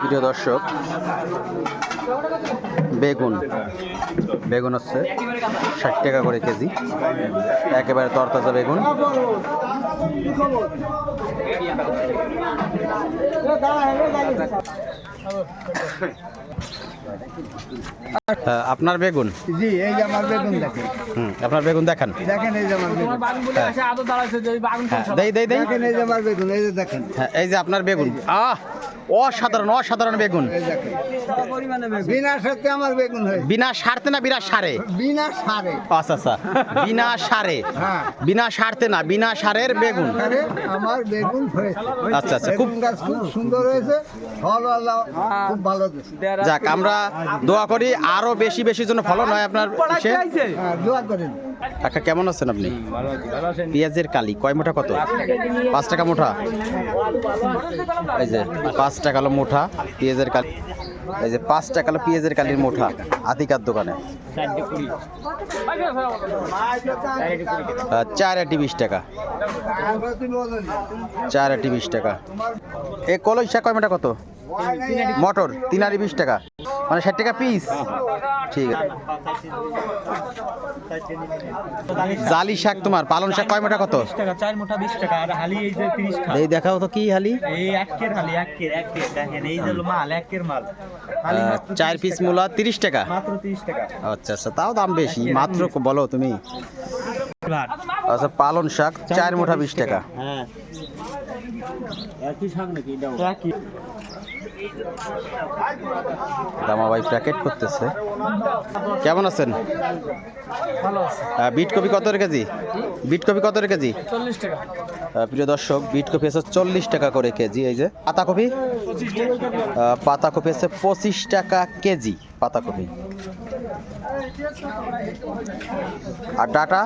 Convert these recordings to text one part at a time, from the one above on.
প্রিয় দর্শক বেগুন বেগুন হচ্ছে ষাট টাকা করে কেজি একেবারে তরতাজা বেগুন। আপনার বেগুন? জি এই যে আমার বেগুন দেখেন। হুম আপনার বেগুন দেখান। দেখেন এই যে আমার বেগুন। হ্যাঁ। দেই দেই দেই। দেখেন এই যে আমার বেগুন এই যে দেখেন। হ্যাঁ এই যে আপনার বেগুন। আহ অসাধারণ অসাধারণ বেগুন। বিনা সাথে আমার বেগুন হয়েছে বিনা সারতে না বিনা সারে? বিনা সারে। আচ্ছা আচ্ছা। বিনা সারে। হ্যাঁ। বিনা সারতে না বিনা সারের বেগুন। আমার বেগুন হয়েছে। আচ্ছা আচ্ছা খুব বেগুন সুন্দর হয়েছে। ফল খুব ভালো যাক আমরা দোয়া করি, আরও বেশি বেশি জন্য ফলন হয় আপনার কাকা, কেমন আছেন আপনি? পেঁয়াজের কালি, কয় মুঠা কত? পাঁচ টাকা মুঠা। এই যে, পাঁচ টাকা হলো মুঠা, পেঁয়াজের কালি। এই যে, পাঁচ টাকা হলো পেঁয়াজের কালির মুঠা আতিকার দোকানে। চার আটি বিশ টাকা। চার আটি বিশ টাকা। এ কলই শাক কয় মুঠা কত? মটর, তিন আটি বিশ টাকা। মানে ষাট টাকা পিস ঠিক আছে। জালি শাক তোমার পালন শাক কয় মোটা কত? এই দেখাও তো কি হালি? চার পিস মূলা তিরিশ টাকা? আচ্ছা আচ্ছা তাও দাম বেশি, মাত্র বলো তুমি। আচ্ছা পালন শাক চার মোটা বিশ টাকা। হ্যাঁ। একই শাক নাকি? দামা ভাই প্যাকেট করতেছে। কেমন আছেন? বিট কপি কত কেজি? বিট কপি কত কেজি? চল্লিশ টাকা। প্রিয় দর্শক বিট কপি আছে চল্লিশ টাকা করে কেজি। এই যে পাতা কপি? পাতা কপি আছে পঁচিশ টাকা কেজি পাতা কপি। আর ডাটা?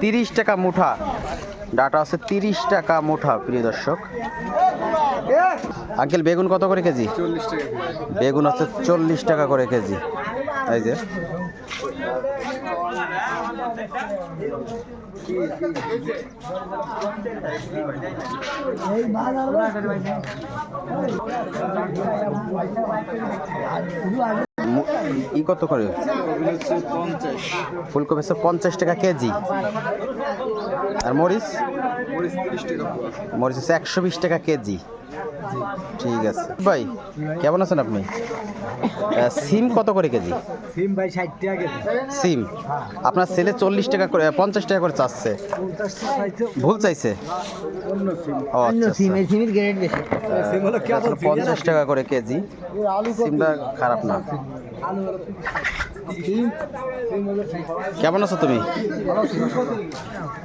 তিরিশ টাকা মুঠা। ডাটা আছে তিরিশ টাকা মুঠা প্রিয় দর্শক। আঙ্কেল বেগুন কত করে কেজি? বেগুন আছে চল্লিশ টাকা করে কেজি। এই যে। ই কত করে? ফুলকপি হচ্ছে পঞ্চাশ টাকা কেজি। আর মরিচ? মরিচ হচ্ছে একশো বিশ টাকা কেজি। ঠিক আছে। ভাই কেমন আছেন আপনি? সিম কত করে কেজি? সিম ভাই ষাট টাকা কেজি। সিম? আপনার ছেলে চল্লিশ টাকা করে পঞ্চাশ টাকা করে চাচ্ছে। চাইছে। ভুল চাইছে? ও আচ্ছা, সিম আচ্ছা। এই সিমের গ্রেড বেশি। সিম হলো আসলে পঞ্চাশ টাকা করে কেজি। সিমটা খারাপ না। কেমন আছো তুমি?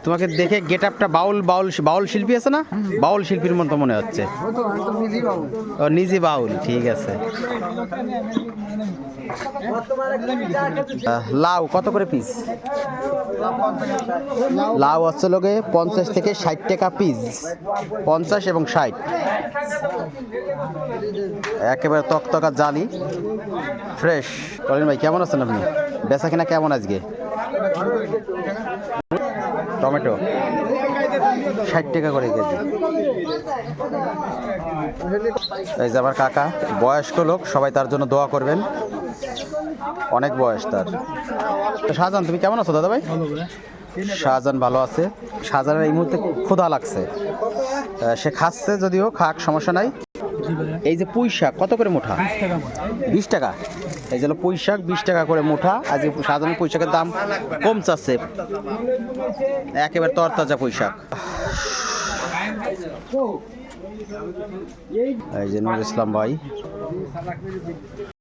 তোমাকে দেখে গেট আপটা বাউল বাউল বাউল শিল্পী আছে না? বাউল শিল্পীর মতো মনে হচ্ছে। ও নিজে বাউল ঠিক আছে। লাউ, কত করে পিস লাউ হচ্ছে লোকে পঞ্চাশ থেকে ষাট টাকা পিস পঞ্চাশ এবং ষাট। একেবারে তকতকা জালি। ফ্রেশ কলিন ভাই, কেমন আছেন আপনি? বেচা কিনা কেমন আজকে? টমেটো। ষাট টাকা করে কেজি। এই যে আমার কাকা, বয়স্ক লোক, সবাই তার জন্য দোয়া করবেন। অনেক বয়স তার। শাহজাহান, তুমি কেমন আছো দাদা ভাই শাহজাহান ভালো আছে। শাহজাহানের এই মুহূর্তে ক্ষুধা লাগছে। সে খাচ্ছে যদিও, খাক, সমস্যা নাই। এই যে পুঁই শাক, কত করে মুঠা? বিশ টাকা। এই যে পুঁই শাক, বিশ টাকা করে মুঠা। আজ সাধারণ পুঁই শাকের দাম কম চাচ্ছে। একেবারে তরতাজা পুঁই শাক। এই যে নুরুল ইসলাম ভাই।